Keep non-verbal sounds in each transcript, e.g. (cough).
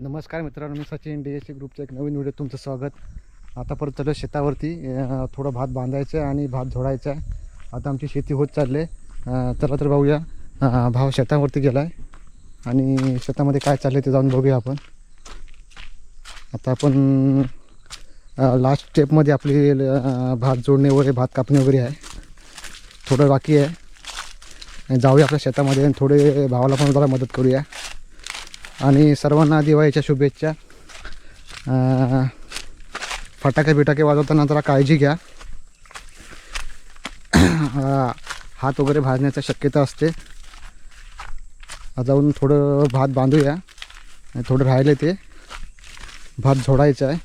नमस्कार मित्रांनो मी सचिन डी एस सी ग्रुपचं एक नवीन व्हिडिओ तुमचं स्वागत. आता परत चालू शेतावरती. थोडं भात बांधायचं आहे आणि भात झोडायचा आहे आता आमची शेती होत चालली आहे चला तर बघूया. भाव शेतावरती गेला आहे आणि शेतामध्ये काय चाललं ते जाऊन बघूया आपण. आता आपण लास्ट स्टेपमध्ये आपली भात जोडणे वगैरे भात कापणे वगैरे आहे. थोडं बाकी आहे. जाऊया आपल्या शेतामध्ये आणि थोडे भावाला पण जरा मदत करूया. आणि सर्वांना दिवाळीच्या शुभेच्छा. फटाके बिटाके वाजवताना जरा काळजी घ्या. हात वगैरे भाजण्याची शक्यता असते. जाऊन थोडं भात बांधूया. थोडं राहिले ते. भात झोडायचं आहे.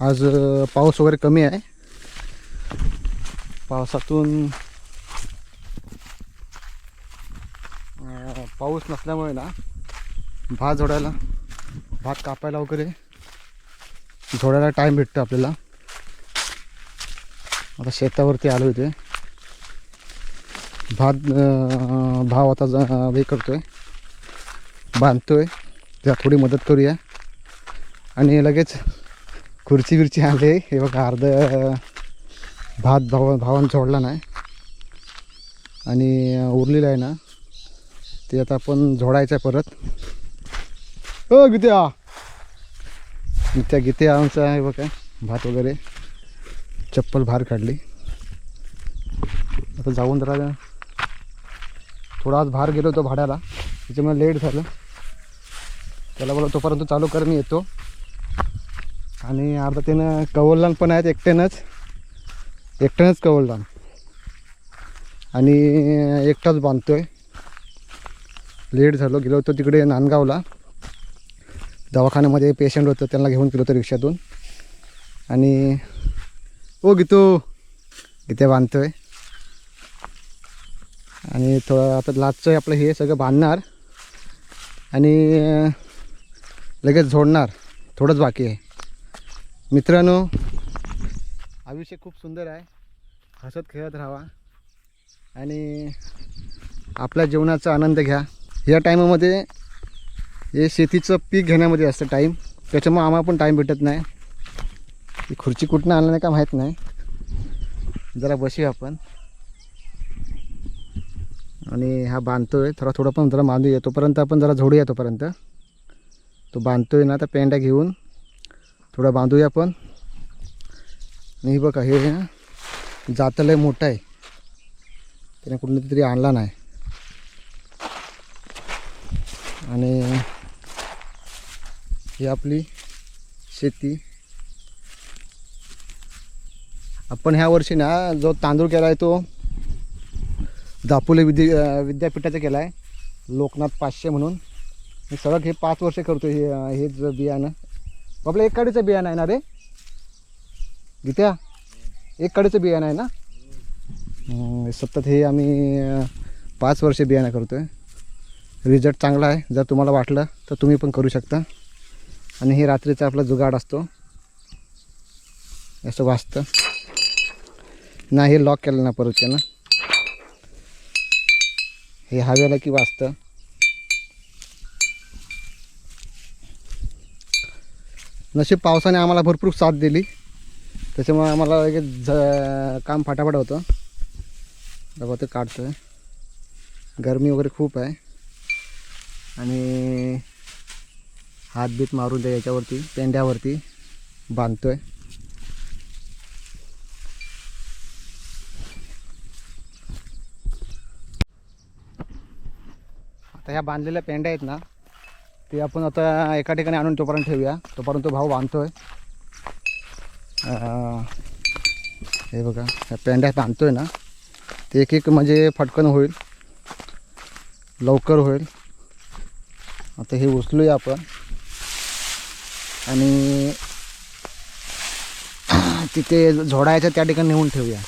आज पाऊस वगैरे कमी आहे. पावसातून अं, पाऊस नसल्यामुळे ना भात जोडायला भात कापायला वगैरे जोडायला टाईम भेटतो आपल्याला. आता शेतावरती आलो इथे. भात भाव आता ज- हे करतोय. बांधतोय. त्याला थोडी मदत करूया. आणि लगेच खुर्ची बिर्ची आले हे बघा अर्ध भात भाव भावानं जोडला नाही. आणि उरलेला आहे ना. ते आता आपण झोडायचं आहे परत. हो गीत्या. गीत्या गीत्या आमचं आहे बघा भात वगैरे. चप्पल बाहेर काढली. आता जाऊन जरा थोडा आज बाहेर गेलो होतो भाड्याला. त्याच्यामुळे लेट झालं. त्याला बोला तोपर्यंत चालू कर मी येतो. आणि अर्धा त्यानं कवलदान पण आहेत एकट्यानंच. एकट्यानंच कवलदान. आणि एकटाच बांधतो आहे लेट झालो गेलो होतो तिकडे नांदगावला. दवाखान्यामध्ये पेशंट होतं त्यांना घेऊन गेलो होतो रिक्षातून. आणि ओ गीतो इथे बांधतोय. आणि थोडं आता लाचचं आपलं हे सगळं बांधणार. आणि लगेच झोडणार. थोडंच बाकी आहे. मित्रांनो आयुष्य खूप सुंदर आहे. हसत खेळत राहावा आणि आपल्या जीवनाचा आनंद घ्या. या टायमामध्ये हे शेतीचं पीक घेण्यामध्ये असतं टाईम. त्याच्यामुळं आम्हाला पण टाईम भेटत नाही. ती खुर्ची कुठनं आणलं नाही का माहीत नाही. जरा बसूया आपण. आणि हा बांधतो आहे थोडा थोडा पण जरा बांधूया. तोपर्यंत आपण जरा झोडूया तोपर्यंत. तो बांधतो आहे ना तर पेंड्या घेऊन. थोडा बांधूया आपण. आणि बघा हे ना जातं लय मोठं आहे. त्याने कुठलं तरी आणला नाही. आणि ही आपली शेती. आपण ह्या वर्षी ना जो तांदूळ केला आहे तो दापोली विद्या विद्यापीठाचा केला आहे लोकनाथ पाचशे म्हणून. मी सगळं हे पाच वर्ष करतो हे हेच बियाणं. आपलं एक काडीचं बियाणं आहे ना रे? गीत्या एक काडीचं बियाणं आहे ना? सतत हे आम्ही पाच वर्ष बियाणं करतो आहे रिझल्ट चांगला आहे. जर तुम्हाला वाटलं तर तुम्ही पण करू शकता. आणि हे रात्रीचा आपला जुगाड असतो. असं वाचतं ना हे लॉक केलं ना परत त्यानं. हे हव्याला की वाचतं नशीब पावसाने आम्हाला भरपूर साथ दिली. त्याच्यामुळे आम्हाला लगेच झ काम फाटाफाट होतं. बघा ते काढतो आहे गरमी वगैरे खूप आहे. आणि हात बीत मारून द्या याच्यावरती पेंड्यावरती बांधतोय. आता ह्या बांधलेल्या पेंड्या आहेत ना ते आपण आता एका ठिकाणी आणून तोपर्यंत ठेवूया. तोपर्यंत तो भाऊ बांधतोय. आहे हे बघा ह्या पेंड्या बांधतोय ना ते एक एक म्हणजे फटकन होईल लवकर होईल. आता हे उचलूया आपण. आणि (clears throat) तिथे झोडायचं त्या ठिकाणी नेऊन ठेवूया.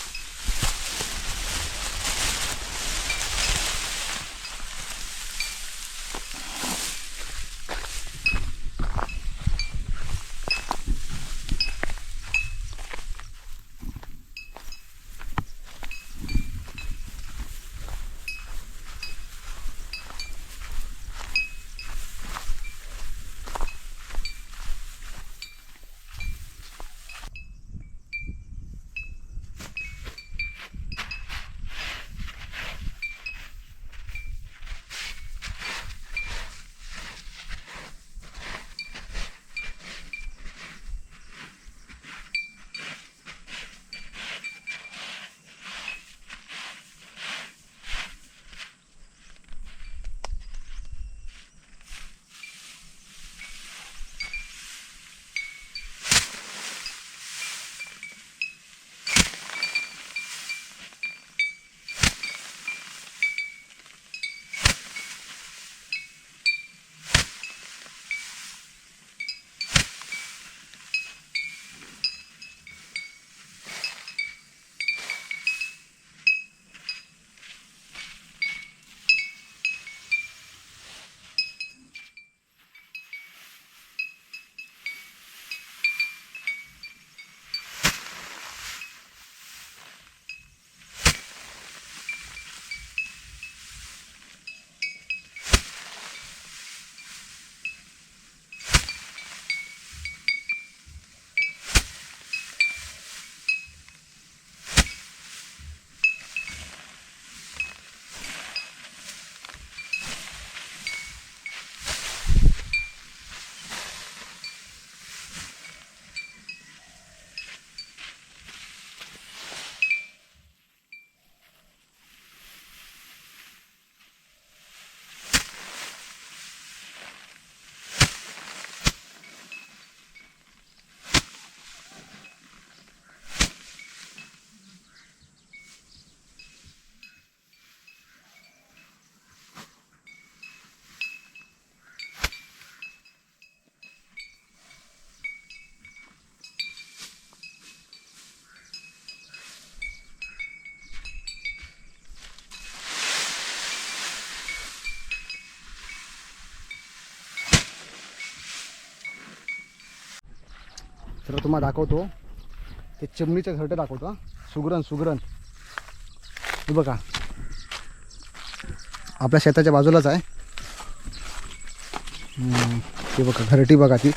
तर तुम्हाला दाखवतो. ते चिमणीचे घरटे दाखवतो सुगरण सुगरण. हे बघा. आपल्या शेताच्या बाजूलाच आहे. ते बघा घरटी बघा ती.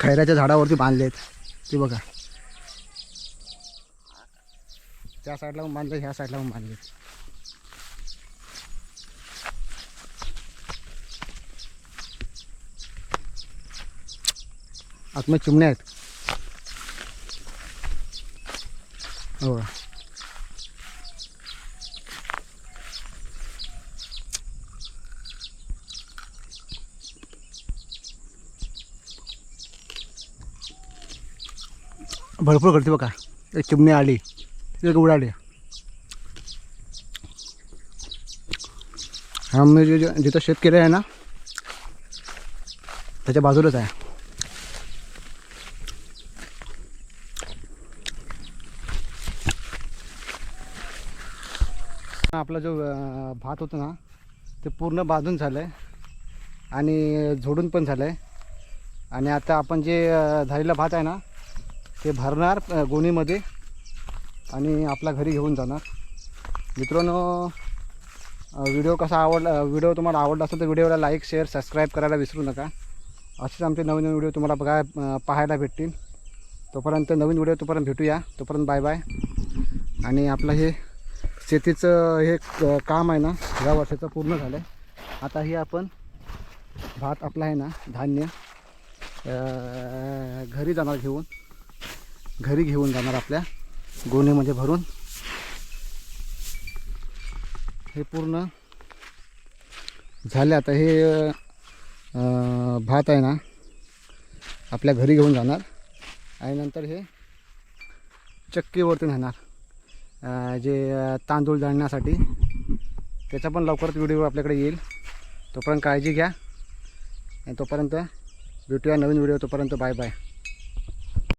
खैऱ्याच्या झाडावरती बांधले आहेत. ते बघा. त्या साईडला पण बांधले ह्या साईडला पण बांधले आतमध्ये चिमण्या हो. भरपूर करते बघा. एक चिमणी आली एक उडाली हा मी जे जिथं शेत केलं आहे ना, त्याच्या बाजूलाच आहे. आपला जो भात होता ना ते पूर्ण बाजून झालं आहे आणि झोडून पण झालं आहे आणि आता आपण जे झालेला भात आहे ना ते भरणार गोणीमध्ये आणि आपल्या घरी घेऊन जाणार. मित्रांनो व्हिडिओ कसा आवडला व्हिडिओ तुम्हाला आवडला असेल तर व्हिडिओला लाईक शेअर सबस्क्राईब करायला विसरू नका. असेच आमचे नवीन नवीन व्हिडिओ तुम्हाला बघा पाहायला भेटतील. तोपर्यंत नवीन व्हिडिओ तोपर्यंत भेटूया. तोपर्यंत बाय बाय. आणि आपलं हे शेतीचं हे क- काम आहे ना या वर्षाचं पूर्ण झालं आहे आता हे आपण भात आपला आहे ना धान्य घरी जाणार घेऊन घरी घेऊन जाणार आपल्या गोणीमध्ये भरून. हे पूर्ण झाले. आता हे अं, भात आहे ना आपल्या घरी घेऊन जाणार. आणि नंतर हे चक्कीवरती नेणार. जे तांदूळ जाळण्यासाठी त्याचा पण लवकरच व्हिडिओ आपल्याकडे येईल. तोपर्यंत काळजी घ्या. आणि तोपर्यंत भेटूया नवीन व्हिडिओ. तोपर्यंत बाय बाय.